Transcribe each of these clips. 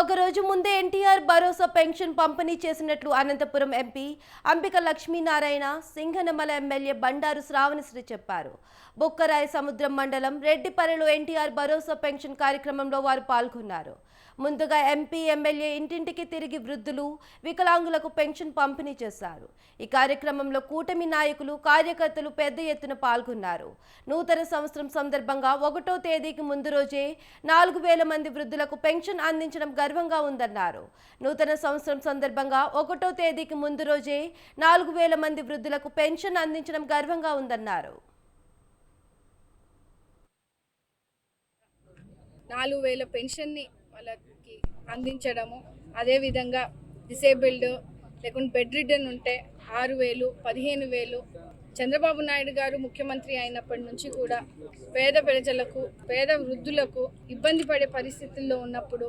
ఒకరోజు ముందే ఎన్టీఆర్ భరోసా పెన్షన్ పంపిణీ చేసినట్లు అనంతపురం ఎంపీ అంబిక లక్ష్మీనారాయణ సింగనమల ఎమ్మెల్యే బండారు శ్రావణశ్రీ చెప్పారు. బుక్కరాయ సముద్రం మండలం రెడ్డిపల్లెలో ఎన్టీఆర్ భరోసా పెన్షన్ కార్యక్రమంలో వారు పాల్గొన్నారు. ముందుగా ఎంపీ ఎమ్మెల్యే ఇంటింటికి తిరిగి వృద్ధులు వికలాంగులకు పెన్షన్ పంపిణీ చేశారు. ఈ కార్యక్రమంలో కూటమి నాయకులు కార్యకర్తలు పెద్ద ఎత్తున పాల్గొన్నారు. నూతన సంవత్సరం సందర్భంగా ఒకటో తేదీకి ముందు రోజే నాలుగు వేల మంది వృద్ధులకు పెన్షన్ అందించడం గర్వంగా ఉందన్నారు. నూతన సంవత్సరం సందర్భంగా ఒకటో తేదీకి ముందు రోజే నాలుగు వేల మంది వృద్ధులకు పెన్షన్ అందించడం గర్వంగా ఉందన్నారు. నాలుగు వేల పెన్షన్ని వాళ్ళకి అందించడము. అదేవిధంగా డిసేబుల్డ్ లేకుంటే బెడ్ రిడన్ ఉంటే ఆరు వేలు పదిహేను వేలు. చంద్రబాబు నాయుడు గారు ముఖ్యమంత్రి అయినప్పటి నుంచి కూడా పేద ప్రజలకు పేద వృద్ధులకు ఇబ్బంది పడే పరిస్థితుల్లో ఉన్నప్పుడు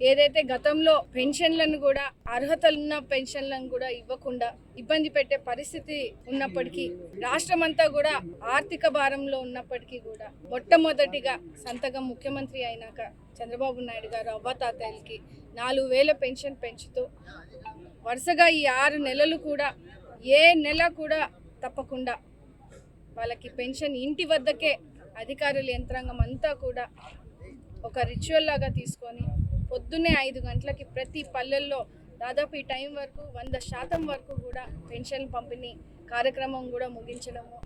ఏదైతే గతంలో పెన్షన్లను కూడా అర్హతలున్న పెన్షన్లను కూడా ఇవ్వకుండా ఇబ్బంది పెట్టే పరిస్థితి ఉన్నప్పటికీ రాష్ట్రం అంతా కూడా ఆర్థిక భారంలో ఉన్నప్పటికీ కూడా మొట్టమొదటిగా సంతకం ముఖ్యమంత్రి అయినాక చంద్రబాబు నాయుడు గారు అవ్వతాతయ్యలకి నాలుగు వేల పెన్షన్ పెంచుతూ వరుసగా ఈ ఆరు నెలలు కూడా ఏ నెల కూడా తప్పకుండా వాళ్ళకి పెన్షన్ ఇంటి వద్దకే అధికారుల యంత్రాంగం అంతా కూడా ఒక రిచువల్ లాగా తీసుకొని పొద్దున్నే ఐదు గంటలకి ప్రతి పల్లెల్లో దాదాపు ఈ టైం వరకు వంద శాతం వరకు కూడా పెన్షన్ పంపిణీ కార్యక్రమం కూడా ముగించడము.